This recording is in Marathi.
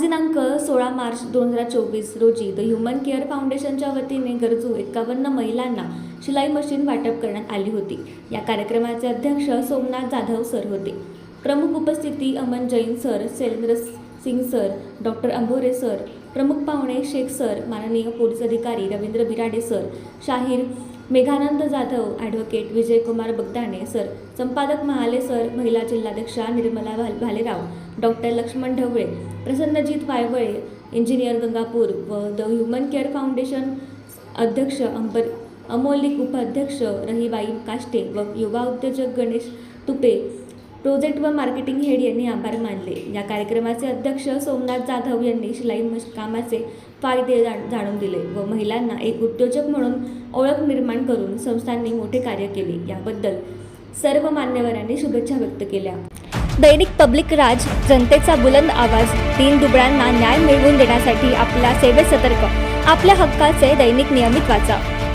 दिनांक सोळा मार्च दोन हजार चोवीस रोजी द ह्युमन केअर फाउंडेशनच्या वतीने गरजू एकावन्न महिलांना शिलाई मशीन वाटप करण्यात आली होती. या कार्यक्रमाचे अध्यक्ष सोमनाथ जाधव सर होते. प्रमुख उपस्थिती Aman Jain sir Shailendra Singh sir doctor Ambhore sir प्रमुख पाहुणे शेख सर माननीय पोलीस अधिकारी रवींद्र बिराडे सर शाहीर मेघानंद जाधव ॲडव्होकेट विजयकुमार बगदाणे सर संपादक महाले सर महिला जिल्हाध्यक्षा निर्मला भाल भालेराव डॉक्टर लक्ष्मण ढवळे प्रसन्नजीत वायवळे इंजिनियर गंगापूर व द ह्युमन केअर फाउंडेशन अध्यक्ष अंबर अमोलिक उपाध्यक्ष रहीबाई काष्टे व युवा उद्योजक गणेश तुपे प्रोजेक्ट व मार्केटिंग हेड यांनी आभार मानले. या कार्यक्रमाचे अध्यक्ष सोमनाथ जाधव यांनी शिलाई कामाचे फायदे जाण- जाणून दिले व महिलांना एक उद्योजक म्हणून ओळख निर्माण करून संस्थांनी मोठे कार्य केले. याबद्दल सर्व मान्यवरांनी शुभेच्छा व्यक्त केल्या. दैनिक पब्लिक राज जनतेचा बुलंद आवाज तीन दुबळ्यांना न्याय मिळवून देण्यासाठी आपल्या सेवेत सतर्क आपल्या हक्काचे दैनिक नियमित वाचा.